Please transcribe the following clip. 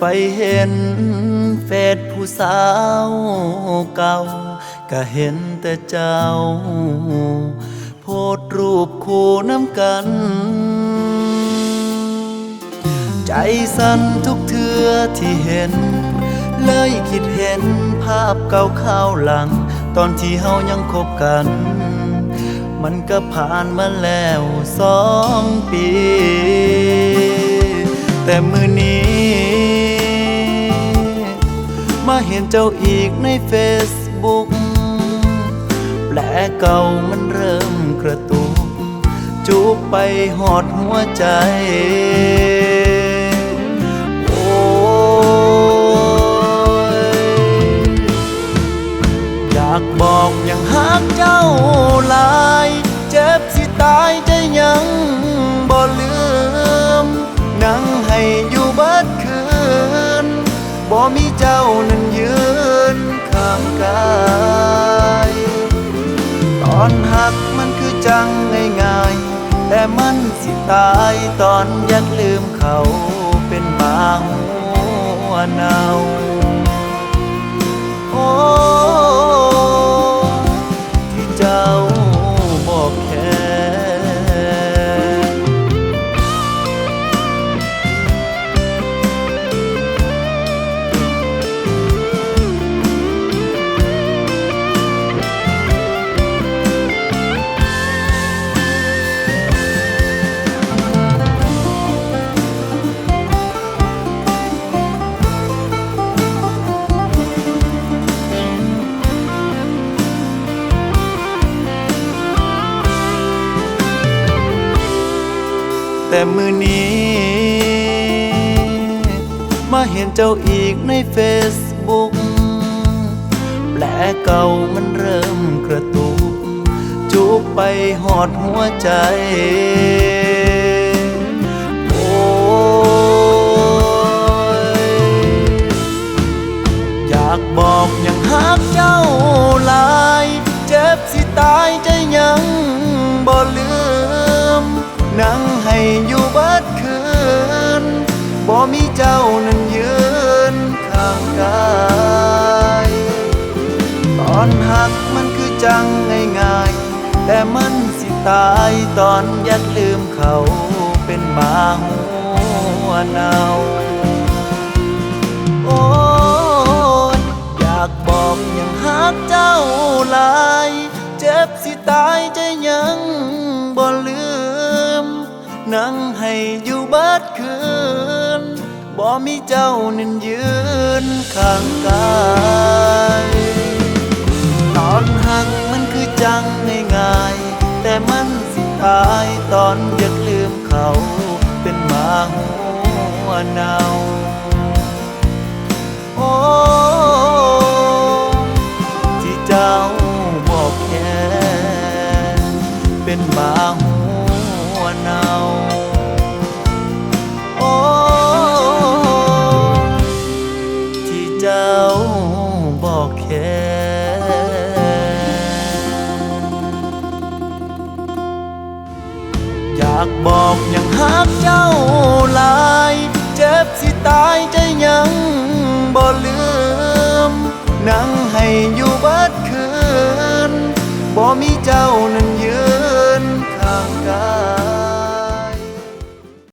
ไปเห็นเฟซผู้สาวเก่า ก็เห็นแต่เจ้า โพสรูปคู่น้ำกัน ใจสั่นทุกเทือที่เห็น เลยคิดเห็นภาพเก่าข้าวหลัง ตอนที่เฮายังคบกัน มันก็ผ่านมาแล้วสองปี แต่มือนี้ เห็นเจ้าอีกในเฟซบุ๊กแผลเก่ามันเริ่มกระตุกจุกไปหอดหัวใจ โอ้ยอยากบอกอย่างฮักเจ้าลา บ่มีเจ้านั้นยืนข้างกายตอนหักมันคือจังง่ายๆแต่มันสิตายตอนอยากลืมเขาเป็นหมาหัวเนา แต่มือนี้ มาเห็นเจ้าอีกในเฟซบุ๊กแผลเก่ามันเริ่มกระตุก จุกไปหอดหัวใจ โอ้ย อยากบอกอย่างฮักเจ้าหลาย เจ็บสิตายใจยังบ่ลืม นั่งให้อยู่บิดคืนบ่มีเจ้านั้นยืนข้างกายตอนหักมันคือจังง่ายๆแต่มันสิตายตอนยากลืมเขาเป็นหมาหัวเนาโอ้ยอยากบอกอย่างฮักเจ้าหลาย เจ็บสิตายใจยัง นั่งให้อยู่บิดคืนบ่มีเจ้านั้นยืนข้างกายตอนหักมันคือจังง่ายๆแต่มันสิตายตอนอยากลืมเขาเป็นหมาหัวเนาโอ้ที่เจ้าบอกแค่เป็นหมาหัว เนาโอ้ที่เจ้าบอกแค่อยากบอกอย่างฮักเจ้าหลาย เจ็บสิตายใจยังบ่ลืม นั่งให้อยู่เบิดคืนบ่มีเจ้านั้น